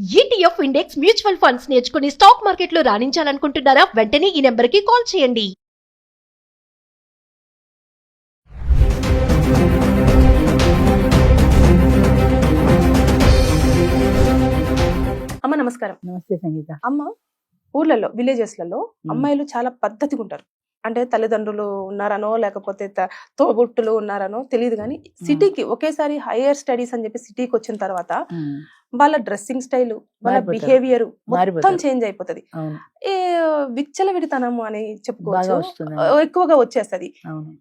ETF index mutual funds నేర్చుకుని stock మార్కెట్లో రాణించాలనుకుంటున్నారా? వెంటనే ఈ నెంబర్కి కాల్ చేయండి. అమ్మ నమస్కారం. నమస్తే సంగీత అమ్మ ఊర్లలో విలేజెస్లలో మ్మ్. అమ్మాయిలు చాలా పద్ధతిగా ఉంటారు అంటే తల్లిదండ్రులు ఉన్నారనో లేకపోతే తోబుట్టులు ఉన్నారనో తెలియదు కానీ సిటీకి ఒకేసారి హైయర్ స్టడీస్ అని చెప్పి సిటీకి వచ్చిన తర్వాత వాళ్ళ డ్రెస్సింగ్ స్టైల్ వాళ్ళ. బిహేవియర్ మొత్తం. చేంజ్ అయిపోతుంది. ఏ విచ్చల విడితనము అని చెప్పుకోవచ్చు. ఎక్కువగా వచ్చేస్తది.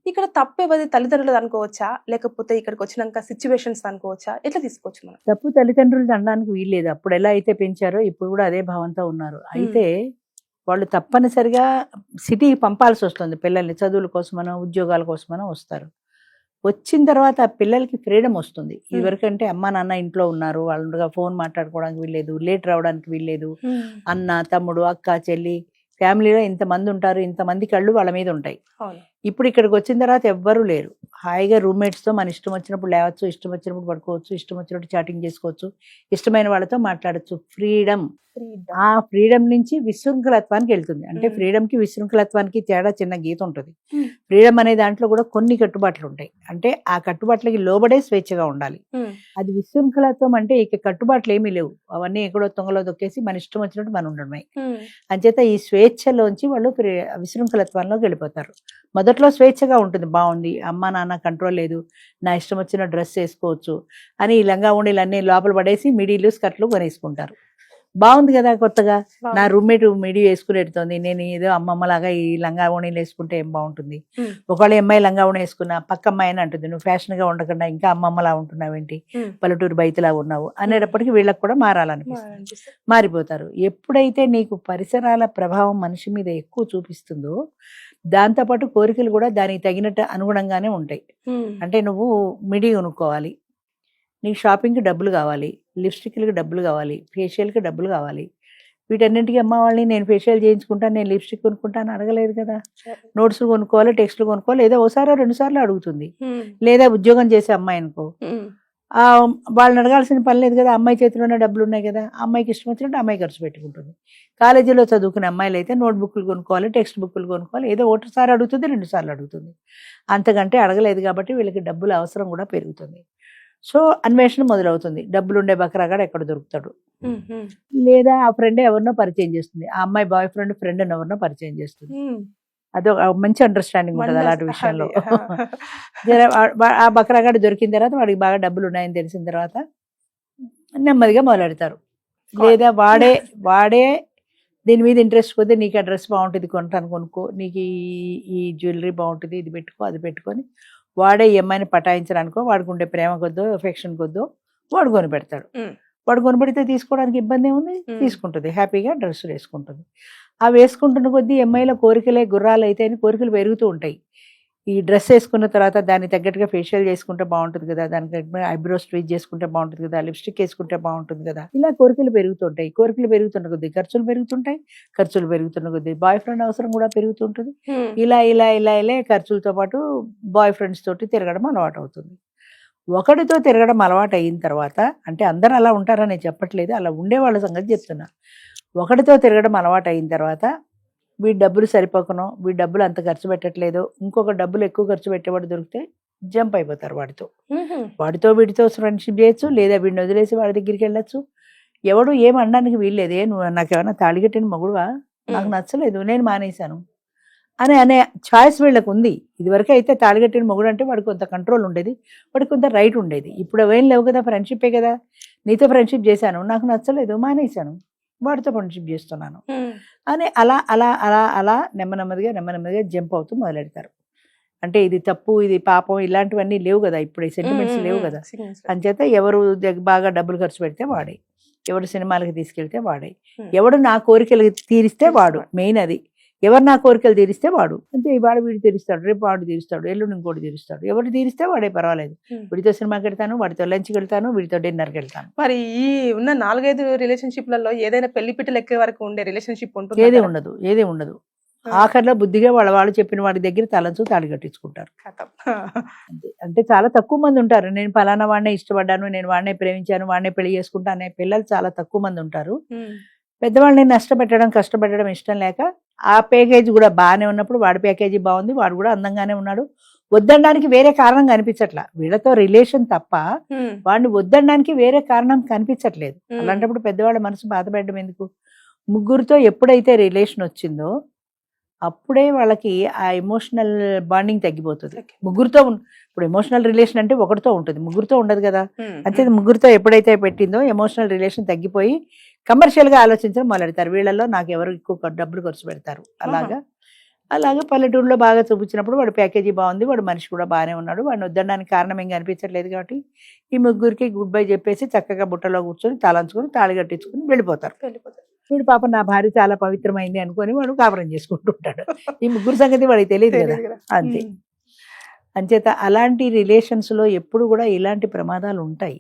ఇక్కడ తప్పేవది తల్లిదండ్రులు అనుకోవచ్చా? లేకపోతే ఇక్కడికి వచ్చినాక సిచ్యువేషన్స్ అనుకోవచ్చా? ఎట్లా తీసుకోవచ్చు మనం? తప్పు తల్లిదండ్రులు అనడానికి వీల్లేదు. అప్పుడు ఎలా అయితే పెంచారో ఇప్పుడు కూడా అదే భావంతో ఉన్నారు. అయితే వాళ్ళు తప్పనిసరిగా సిటీకి పంపాల్సి వస్తుంది. పిల్లల్ని చదువుల కోసమనో ఉద్యోగాల కోసమనో వస్తారు. వచ్చిన తర్వాత ఆ పిల్లలకి ఫ్రీడమ్ వస్తుంది. ఇదివరకంటే అమ్మ నాన్న ఇంట్లో ఉన్నారు. వాళ్ళగా ఫోన్ మాట్లాడుకోవడానికి వీల్లేదు. లేట్ రావడానికి వీల్లేదు. అన్న తమ్ముడు అక్క చెల్లి ఫ్యామిలీలో ఇంతమంది ఉంటారు. ఇంతమంది కళ్ళు వాళ్ళ మీద ఉంటాయి. ఇప్పుడు ఇక్కడికి వచ్చిన తర్వాత ఎవ్వరూ లేరు. హాయిగా roommates తో మన ఇష్టం వచ్చినప్పుడు లేవచ్చు ఇష్టం వచ్చినప్పుడు పడుకోవచ్చు ఇష్టం వచ్చినప్పుడు చాటింగ్ చేసుకోవచ్చు ఇష్టమైన వాళ్ళతో మాట్లాడచ్చు. ఫ్రీడమ్. ఆ ఫ్రీడమ్ నుంచి విశృంఖలత్వానికి వెళ్తుంది. అంటే freedom కి విశృంఖలత్వానికి తేడా చిన్న గీత ఉంటుంది. ఫ్రీడమ్ అనే దాంట్లో కూడా కొన్ని కట్టుబాట్లు ఉంటాయి. అంటే ఆ కట్టుబాట్లకి లోబడే స్వేచ్ఛగా ఉండాలి. అది విశృంఖలత్వం అంటే ఇక కట్టుబాట్లు ఏమీ లేవు. అవన్నీ ఎక్కడో తొంగలో దొక్కేసి మన ఇష్టం వచ్చినట్టు మనం ఉండడమే. అంచేత ఈ స్వేచ్ఛలోంచి వాళ్ళు విశృంఖలత్వంలోకి వెళ్ళిపోతారు. మొదట్లో స్వేచ్ఛగా ఉంటుంది. బాగుంది. అమ్మ నాన్న కంట్రోల్ లేదు. నా ఇష్టం వచ్చిన డ్రెస్ వేసుకోవచ్చు అని ఈ లంగా ఉండిలన్నీ లోపల పడేసి మిడీలు స్కర్ట్లు కొనేసుకుంటారు. బాగుంది కదా కొత్తగా నా. రూమ్మేట్ మిడి వేసుకునేడుతోంది నేను ఏదో అమ్మమ్మలాగా ఈ లంగా ఓణీలు వేసుకుంటే ఏం బాగుంటుంది. ఒకవేళ అమ్మాయి లంగా ఓణి వేసుకున్నా పక్క అమ్మాయి అని అంటుంది నువ్వు fashion గా ఉండకుండా ఇంకా అమ్మమ్మలా ఉంటున్నావేంటి. పల్లెటూరు బయటలా ఉన్నావు అనేటప్పటికి వీళ్ళకి కూడా మారాలనిపిస్తుంది. మారిపోతారు ఎప్పుడైతే నీకు పరిసరాల ప్రభావం మనిషి మీద ఎక్కువ చూపిస్తుందో దాంతోపాటు కోరికలు కూడా దానికి తగినట్టు అనుగుణంగానే ఉంటాయి. అంటే నువ్వు మిడి కొనుక్కోవాలి నీకు షాపింగ్కి డబ్బులు కావాలి లిప్స్టిక్లకి డబ్బులు కావాలి ఫేషియల్కి డబ్బులు కావాలి. వీటన్నింటికి అమ్మ వాళ్ళని నేను ఫేషియల్ చేయించుకుంటాను నేను లిప్స్టిక్ కొనుక్కుంటాను అనగలేదు కదా. నోట్స్లు కొనుక్కోవాలి టెక్స్ట్లు కొనుక్కోవాలి లేదా ఓసారి రెండు సార్లు అడుగుతుంది. లేదా ఉద్యోగం చేసే అమ్మాయి అనుకో. వాళ్ళని అడగాల్సిన పని లేదు కదా అమ్మాయి చేతిలోనే డబ్బులు ఉన్నాయి కదా అమ్మాయికి ఇష్టం వచ్చినట్టు అమ్మాయి ఖర్చు పెట్టుకుంటుంది. కాలేజీలో చదువుకునే అమ్మాయిలు అయితే నోట్ బుక్లు కొనుక్కోవాలి టెక్స్ట్ బుక్లు కొనుక్కోవాలి ఏదో ఒకటిసారి అడుగుతుంది రెండు సార్లు అడుగుతుంది. అంతకంటే అడగలేదు కాబట్టి వీళ్ళకి డబ్బుల అవసరం కూడా పెరుగుతుంది. సో అన్వేషణ మొదలవుతుంది. డబ్బులు ఉండే బకరాగాడు ఎక్కడ దొరుకుతాడు. లేదా ఆ ఫ్రెండ్ ఎవరినో పరిచయం చేస్తుంది. ఆ అమ్మాయి బాయ్ ఫ్రెండ్ ఫ్రెండ్ ఎవరినో పరిచయం చేస్తుంది. అదొక మంచి అండర్స్టాండింగ్ ఉంటుంది అలాంటి విషయంలో. ఆ బకరాగాడు దొరికిన తర్వాత వాడికి బాగా డబ్బులు ఉన్నాయని తెలిసిన తర్వాత నెమ్మదిగా మొదలెడతారు. లేదా వాడే వాడే దీని మీద ఇంట్రెస్ట్ పోతే నీకు ఆ డ్రెస్ బాగుంటుంది కొంటాను కొనుక్కో నీకు ఈ ఈ జ్యువెలరీ బాగుంటుంది ఇది పెట్టుకో అది పెట్టుకొని వాడే ఈ అమ్మాయిని పటాయించడానికో వాడికి ఉండే ప్రేమ కొద్దో ఎఫెక్షన్ కొద్దో వాడు కొని పెడతాడు. వాడు కొనిపెడితే తీసుకోవడానికి ఇబ్బంది ఏముంది మ్మ్. తీసుకుంటుంది. హ్యాపీగా డ్రెస్సులు వేసుకుంటుంది ఆ వేసుకుంటున్న కొద్దీ అమ్మాయిల కోరికలే గుర్రాలు అయితే అని కోరికలు పెరుగుతూ ఉంటాయి. ఈ డ్రెస్ వేసుకున్న తర్వాత దానికి తగ్గట్టుగా ఫేషియల్ చేసుకుంటే బాగుంటుంది కదా దానికి ఐబ్రోస్ ట్వీట్ చేసుకుంటే బాగుంటుంది కదా లిప్స్టిక్ వేసుకుంటే బాగుంటుంది కదా. ఇలా కోరికలు పెరుగుతుంటాయి. కోరికలు పెరుగుతున్న కొద్దీ ఖర్చులు పెరుగుతుంటాయి ఖర్చులు పెరుగుతున్న కొద్దీ బాయ్ ఫ్రెండ్ అవసరం కూడా పెరుగుతుంటుంది. ఇలా ఇలా ఇలా ఇలా ఖర్చులతో పాటు బాయ్ ఫ్రెండ్స్ తోటి తిరగడం అలవాటు అవుతుంది. ఒకటితో తిరగడం అలవాటు అయిన తర్వాత అంటే అందరూ అలా ఉంటారని చెప్పట్లేదు అలా ఉండే వాళ్ళ సంగతి చెప్తున్నా. ఒకటితో తిరగడం అలవాటు అయిన తర్వాత వీడి డబ్బులు సరిపోకనో వీడి డబ్బులు అంత ఖర్చు పెట్టట్లేదు ఇంకొక డబ్బులు ఎక్కువ ఖర్చు పెట్టేవాడు దొరికితే జంప్ అయిపోతారు వాడితో. వాడితో వీడితో ఫ్రెండ్షిప్ చేయొచ్చు లేదా వీడిని వదిలేసి వాడి దగ్గరికి వెళ్ళొచ్చు. ఎవడు ఏం అనడానికి వీల్లేదే నువ్వు నాకేమైనా తాళిగట్టిన మగుడువా? నాకు. నచ్చలేదు నేను మానేశాను. అని అనే ఛాయిస్ వీళ్ళకు ఉంది. ఇదివరకు అయితే తాళిగట్టిన మొగుడు అంటే వాడికి కొంత కంట్రోల్ ఉండేది వాడికి కొంత రైట్ ఉండేది. ఇప్పుడు అవేం లేవు కదా ఫ్రెండ్షిప్పే కదా. నీతో ఫ్రెండ్షిప్ చేశాను నాకు నచ్చలేదు మానేశాను. వాడితో ఫ్రెండ్షిప్ చేస్తున్నాను. అని అలా అలా అలా అలా నెమ్మ నెమ్మదిగా నెమ్మ నెమ్మదిగా జంప్ అవుతూ మొదలెడతారు అంటే ఇది తప్పు ఇది పాపం ఇలాంటివన్నీ లేవు కదా ఇప్పుడు సెంటిమెంట్స్ మ్మ్. లేవు. కదా. అంచేత ఎవరు బాగా డబ్బులు ఖర్చు పెడితే వాడే ఎవరు సినిమాలకి తీసుకెళ్తే వాడే. ఎవడు నా కోరికలు తీరిస్తే వాడు మెయిన్ అది ఎవరు నా కోరికలు తీరిస్తే వాడు. అంతే ఇవాళ వీడు తీరుస్తాడు రేపు వాడు తీరుస్తాడు ఎల్లుండి ఇంకోటి తీరుస్తాడు. ఎవరు తీరిస్తే వాడే పర్వాలేదు. వీడితో సినిమాకి వెళ్తాను వాడితో లంచ్కి వెళ్తాను వీడితో డిన్నర్కి వెళ్తాను. మరి ఈ ఉన్న నాలుగైదు రిలేషన్షిప్లలో ఏదైనా పెళ్ళి పిట్టలు ఎక్కే వరకు ఉండే రిలేషన్షిప్ ఉంటుంది ఏది ఉండదు ఏది ఉండదు. ఆఖరిలో బుద్ధిగా వాళ్ళ వాళ్ళు చెప్పిన వాడి దగ్గర తలంచు తాళి కట్టించుకుంటారు. అంటే చాలా తక్కువ మంది ఉంటారు. నేను ఫలానా వాడినే ఇష్టపడ్డాను నేను వాడినే ప్రేమించాను వాడినే పెళ్ళి చేసుకుంటాను అనే పిల్లలు చాలా తక్కువ మంది ఉంటారు. పెద్దవాళ్ళని నష్టపెట్టడం కష్టపెట్టడం ఇష్టం లేక ఆ ప్యాకేజీ కూడా బాగానే ఉన్నప్పుడు వాడి ప్యాకేజీ బాగుంది వాడు కూడా అందంగానే ఉన్నాడు. వద్దనడానికి వేరే కారణం కనిపించట్లా. వీళ్ళతో రిలేషన్ తప్ప వాడిని వద్దనడానికి వేరే కారణం కనిపించట్లేదు. అలాంటప్పుడు పెద్దవాళ్ళ మనసు బాధపెట్టడం ఎందుకు? ముగ్గురితో ఎప్పుడైతే రిలేషన్ వచ్చిందో అప్పుడే వాళ్ళకి ఆ ఎమోషనల్ బాండింగ్ తగ్గిపోతుంది. ముగ్గురితో ఇప్పుడు ఎమోషనల్ రిలేషన్ అంటే ఒకటితో ఉంటుంది. ముగ్గురితో ఉండదు కదా. అంతే ముగ్గురితో ఎప్పుడైతే పెట్టిందో ఎమోషనల్ రిలేషన్ తగ్గిపోయి కమర్షియల్గా ఆలోచించడం మొదలెడతారు. వీళ్ళల్లో నాకు ఎవరు ఎక్కువ డబ్బులు ఖర్చు పెడతారు. అలాగా అలాగా పల్లెటూరులో బాగా చూపించినప్పుడు వాడు ప్యాకేజీ బాగుంది వాడు మనిషి కూడా బాగానే ఉన్నాడు. వాడిని వద్దడానికి కారణం ఏం కనిపించట్లేదు కాబట్టి ఈ ముగ్గురికి గుడ్ బై చెప్పేసి చక్కగా బుట్టలో కూర్చొని తాళంచుకొని తాళి కట్టించుకొని వెళ్ళిపోతారు. వెళ్ళిపోతారు. వీడు పాప నా భార్య చాలా పవిత్రమైంది అనుకొని వాడు కాపురం చేసుకుంటుంటాడు ఈ ముగ్గురు సంగతి వాడికి తెలియదు కదా. అంతే. అంచేత అలాంటి రిలేషన్స్లో ఎప్పుడు కూడా ఇలాంటి ప్రమాదాలు ఉంటాయి.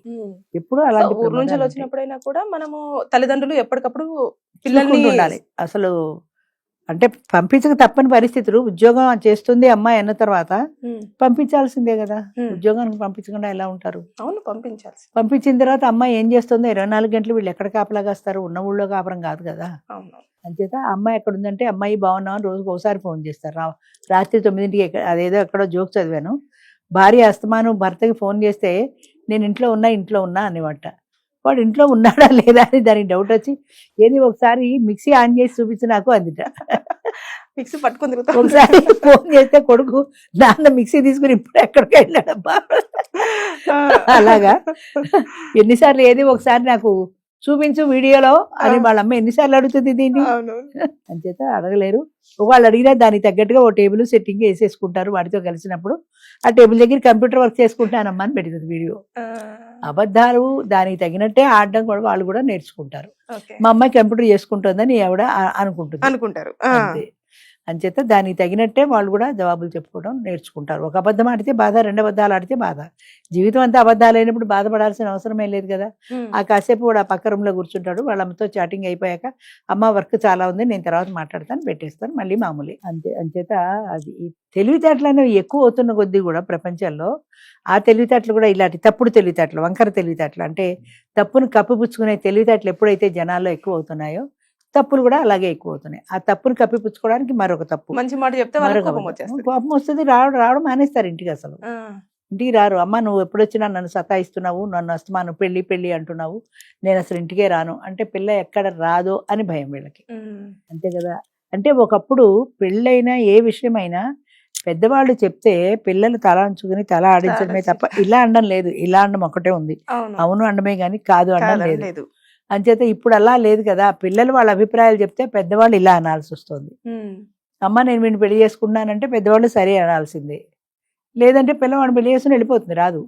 ఎప్పుడు అలాంటి ఊరు నుంచి. వచ్చినప్పుడైనా కూడా మనము తల్లిదండ్రులు ఎప్పటికప్పుడు పిల్లల్ని ఉండాలి అసలు అంటే పంపించక తప్పని పరిస్థితులు ఉద్యోగం చేస్తుంది అమ్మాయి అన్న తర్వాత పంపించాల్సిందే కదా. ఉద్యోగానికి పంపించకుండా ఎలా ఉంటారు? అవును పంపించాల్సి పంపించిన తర్వాత అమ్మాయి ఏం చేస్తుందో ఇరవై నాలుగు గంటలు వీళ్ళు ఎక్కడ కాపలాగా వస్తారు ఉన్న ఊళ్ళో కాపురం కాదు కదా. అంచేత అమ్మాయి ఎక్కడ ఉందంటే అమ్మాయి బాగున్నామని రోజుకి ఒకసారి ఫోన్ చేస్తారు. రాత్రి తొమ్మిదింటికి అదేదో ఎక్కడో జోక్ చదివాను. భార్య అస్తమానం భర్తకి ఫోన్ చేస్తే నేను ఇంట్లో ఉన్నా ఇంట్లో ఉన్నా అనేవాట. వాడు ఇంట్లో ఉన్నాడా లేదా అని దానికి డౌట్ వచ్చి ఏది ఒకసారి మిక్సీ ఆన్ చేసి చూపించి నాకు అందిట. మిక్సీ పట్టుకుని ఒకసారి ఫోన్ చేస్తే కొడుకు నాన్న మిక్సీ తీసుకుని ఇప్పుడు ఎక్కడికి వెళ్ళాడబ్బా? అలాగా. ఎన్నిసార్లు ఏది ఒకసారి నాకు చూపించు వీడియోలో అని వాళ్ళ అమ్మ ఎన్నిసార్లు అడుగుతుంది దీన్ని? అంచేత అడగలేరు. వాళ్ళు అడిగినా దానికి తగ్గట్టుగా ఓ టేబుల్ సెట్టింగ్ వేసేసుకుంటారు వాడితో కలిసినప్పుడు. ఆ టేబుల్ దగ్గర కంప్యూటర్ వర్క్ చేసుకుంటానమ్మా అని పెడుతుంది వీడియో. అబద్ధాలు దానికి తగినట్టే ఆడడం కూడా వాళ్ళు కూడా నేర్చుకుంటారు. మా అమ్మాయి కంప్యూటర్ చేసుకుంటుందని ఆవిడ అనుకుంటుంది. అనుకుంటారు. అంచేత దానికి తగినట్టే వాళ్ళు కూడా జవాబులు చెప్పుకోవడం నేర్చుకుంటారు. ఒక అబద్ధం ఆడితే బాధ రెండు అబద్ధాలు ఆడితే బాధ. జీవితం అంతా అబద్ధాలు అయినప్పుడు బాధపడాల్సిన అవసరమే లేదు కదా. ఆ కాసేపు కూడా పక్క రూమ్లో కూర్చుంటాడు. వాళ్ళ అమ్మతో చాటింగ్ అయిపోయాక అమ్మ వర్క్ చాలా ఉంది నేను తర్వాత మాట్లాడతాను పెట్టేస్తాను మళ్ళీ మామూలే. అంతే అంచేత అది తెలివితేటలు అనేవి ఎక్కువ అవుతున్న కొద్దీ కూడా ప్రపంచంలో ఆ తెలివితేటలు కూడా ఇలాంటి తప్పుడు తెలివితేటలు వంకర తెలివితేటలు అంటే తప్పును కప్పిపుచ్చుకునే తెలివితేటలు ఎప్పుడైతే జనాల్లో ఎక్కువ అవుతున్నాయో తప్పులు కూడా అలాగే ఎక్కువ అవుతున్నాయి ఆ తప్పును కప్పిపుచ్చుకోవడానికి మరొక తప్పు. మంచి మాట చెప్తే కోపం అబద్ధం. వచ్చేస్తుంది. కోపం వస్తుంది రావడం రావడం మానేస్తారు ఇంటికి అసలు. ఇంటికి రారు. అమ్మ నువ్వు ఎప్పుడొచ్చినా నన్ను సతాయిస్తున్నావు నన్ను అస్తమాను పెళ్ళి పెళ్ళి అంటున్నావు. నేను అసలు ఇంటికే రాను. అంటే పిల్ల ఎక్కడ రాదో అని భయం వీళ్ళకి. అంతే కదా. అంటే ఒకప్పుడు పెళ్ళైనా ఏ విషయమైనా పెద్దవాళ్ళు చెప్తే పిల్లలు తల అంచుకుని తల ఆడించడమే తప్ప ఇలా అనడం లేదు. ఇలా అనడం ఒకటే ఉంది. అవును. అనడమే కానీ కాదు లేదు. లేదు. అంచేత ఇప్పుడు అలా లేదు కదా. పిల్లలు వాళ్ళ అభిప్రాయాలు చెప్తే పెద్దవాళ్ళు ఇలా అనాల్సి వస్తుంది. అమ్మ నేను వీడిని పెళ్ళి చేసుకున్నానంటే పెద్దవాళ్ళు సరే అనాల్సిందే. లేదంటే పిల్లవాడిని పెళ్ళి చేసుకుని వెళ్ళిపోతుంది రాదు.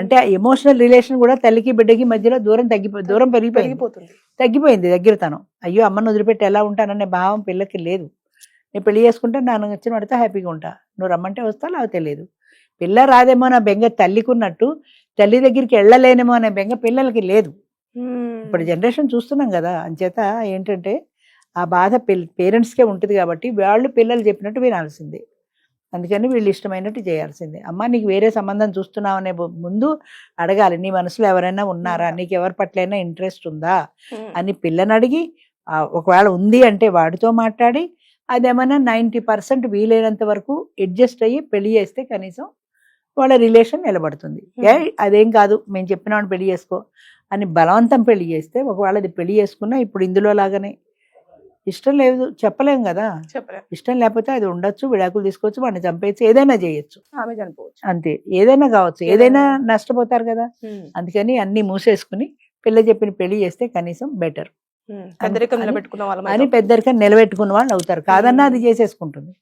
అంటే ఆ ఎమోషనల్ రిలేషన్ కూడా తల్లికి బిడ్డకి మధ్యలో దూరం తగ్గిపో దూరం పెరిగిపోయింది పెరిగిపోతుంది తగ్గిపోయింది దగ్గరతనం. అయ్యో అమ్మను వదిలిపెట్టి ఎలా ఉంటాననే భావం పిల్లకి లేదు. నేను పెళ్ళి చేసుకుంటే నాన్న వచ్చిన వాడితో హ్యాపీగా ఉంటా. నువ్వు రమ్మంటే వస్తా లేకపోతే లేదు. పిల్ల రాదేమో నా బెంగ తల్లికి ఉన్నట్టు తల్లి దగ్గరికి వెళ్ళలేనేమో అనే బెంగ పిల్లలకి లేదు. ఇప్పుడు జనరేషన్ చూస్తున్నాం కదా! అంచేత ఏంటంటే ఆ బాధ పేరెంట్స్కే ఉంటుంది కాబట్టి వాళ్ళు పిల్లలు చెప్పినట్టు వినాల్సిందే. అందుకని వీళ్ళు ఇష్టమైనట్టు చేయాల్సిందే. అమ్మ నీకు వేరే సంబంధం చూస్తున్నావు అనే ముందు అడగాలి. నీ మనసులో ఎవరైనా ఉన్నారా? నీకు ఎవరి పట్లైనా ఇంట్రెస్ట్ ఉందా? అని పిల్లని అడిగి ఒకవేళ ఉంది అంటే వాడితో మాట్లాడి అదేమన్నా నైంటీ పర్సెంట్ వీలైనంత వరకు అడ్జస్ట్ అయ్యి పెళ్ళి చేస్తే కనీసం వాళ్ళ రిలేషన్ నిలబడుతుంది. ఏ అదేం కాదు. మేము చెప్పిన వాడిని పెళ్ళి చేసుకో. అని బలవంతం పెళ్ళి చేస్తే ఒకవేళ అది పెళ్ళి చేసుకున్నా ఇప్పుడు ఇందులో లాగానే. ఇష్టం లేదు చెప్పలేం కదా. ఇష్టం లేకపోతే అది ఉండొచ్చు విడాకులు తీసుకోవచ్చు వాడిని చంపేయచ్చు ఏదైనా చేయొచ్చు. ఆమె చనిపోవచ్చు. అంతే. ఏదైనా కావచ్చు. ఏదైనా నష్టపోతారు కదా. అందుకని అన్ని మూసేసుకుని పిల్ల చెప్పిన పెళ్ళి చేస్తే కనీసం బెటర్. పెద్దరికం అని- నిలబెట్టుకున్న వాళ్ళం అని పెద్దరికం నిలబెట్టుకున్న వాళ్ళు అవుతారు. కాదన్నా అది చేసేసుకుంటుంది.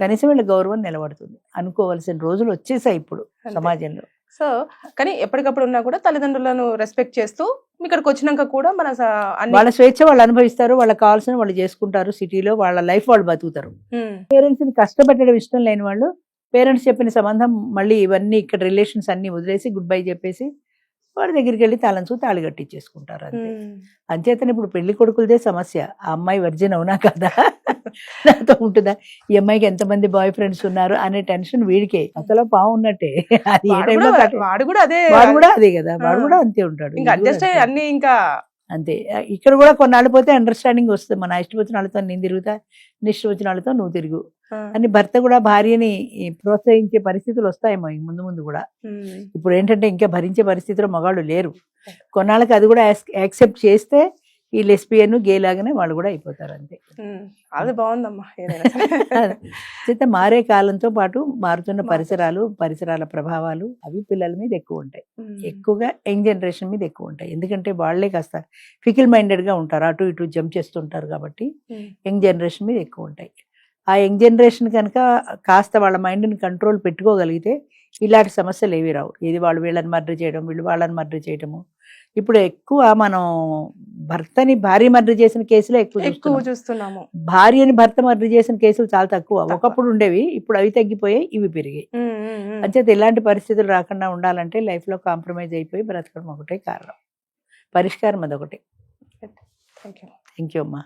కనీసం వీళ్ళ గౌరవం నిలబడుతుంది. అనుకోవాల్సిన రోజులు వచ్చేసాయి ఇప్పుడు. సమాజంలో. సో కానీ ఎప్పటికప్పుడు ఉన్నా కూడా తల్లిదండ్రులను రెస్పెక్ట్ చేస్తూ ఇక్కడికి వచ్చినాక కూడా మన వాళ్ళ స్వేచ్ఛ వాళ్ళు అనుభవిస్తారు వాళ్ళకి కావాల్సిన వాళ్ళు చేసుకుంటారు సిటీలో వాళ్ళ లైఫ్ వాళ్ళు బతుకుతారు. పేరెంట్స్ని కష్టపెట్టడం ఇష్టం లేని వాళ్ళు పేరెంట్స్ చెప్పిన సంబంధం మళ్ళీ ఇవన్నీ ఇక్కడ రిలేషన్స్ అన్ని వదిలేసి గుడ్ బై చెప్పేసి వాడి దగ్గరికి వెళ్ళి తాళంచు తాళి కట్టించేసుకుంటారు అంతే. అంచేతనే ఇప్పుడు పెళ్ళి కొడుకులదే సమస్య. ఆ అమ్మాయి వర్జిన్ అవునా కదా? నాతో ఉంటుందా? ఈ అమ్మాయికి ఎంతమంది బాయ్ ఫ్రెండ్స్ ఉన్నారు అనే టెన్షన్ వీడికే. అసలు పావు ఉన్నట్టే. అది ఏ వాడు టైంలో కూడా- కట్- వాడు కూడా అదే వాడు కూడా అదే. కదా? వాడు. కూడా అంతే ఉంటాడు. ఇంకా అడ్జస్ట్. అన్ని ఇంకా అంతే. ఇక్కడ కూడా కొన్నాళ్ళు పోతే అండర్స్టాండింగ్ వస్తుంది. మన ఇష్టం వచ్చిన వాళ్ళతో నేను తిరుగుతా నీ వాళ్ళతో నువ్వు తిరుగు. అని భర్త కూడా భార్యని ప్రోత్సహించే పరిస్థితులు వస్తాయేమో ముందు ముందు కూడా. ఇప్పుడు ఏంటంటే ఇంకా భరించే పరిస్థితిలో మగాళ్ళు లేరు. కొన్నాళ్ళకి అది కూడా యాక్సెప్ట్ చేస్తే ఈ లెస్బియన్ గే లాగానే వాళ్ళు కూడా అయిపోతారు అంతే. అది బాగుందమ్మా. చేత మారే కాలంతో పాటు మారుతున్న. పరిసరాలు పరిసరాల ప్రభావాలు అవి పిల్లల మీద ఎక్కువ ఉంటాయి. ఎక్కువగా యంగ్ జనరేషన్ మీద ఎక్కువ ఉంటాయి. ఎందుకంటే వాళ్ళే కాస్త ఫికిల్ మైండెడ్గా ఉంటారు. అటు ఇటు జంప్ చేస్తుంటారు కాబట్టి యంగ్ జనరేషన్ మీద ఎక్కువ ఉంటాయి. ఆ యంగ్ జనరేషన్ కనుక కాస్త వాళ్ళ మైండ్ని కంట్రోల్ పెట్టుకోగలిగితే ఇలాంటి సమస్యలు ఏవి రావు. ఇది వాళ్ళు వీళ్ళని మర్డర్ చేయడం వీళ్ళు వాళ్ళని మర్డర్ చేయడము ఇప్పుడు ఎక్కువ మనం భర్తని భార్య మర్డర్ చేసిన కేసులే ఎక్కువ ఎక్కువ చూస్తున్నాం. చూస్తున్నాము. భార్యని భర్త మర్డర్ చేసిన కేసులు చాలా తక్కువ. ఒకప్పుడు ఉండేవి ఇప్పుడు అవి తగ్గిపోయాయి ఇవి పెరిగాయి. అంచేత ఇలాంటి పరిస్థితులు రాకుండా ఉండాలంటే లైఫ్లో కాంప్రమైజ్ అయిపోయి బ్రతకడం ఒకటే కారణం. పరిష్కారం అదొకటి. Thank you. థ్యాంక్ యూ అమ్మా.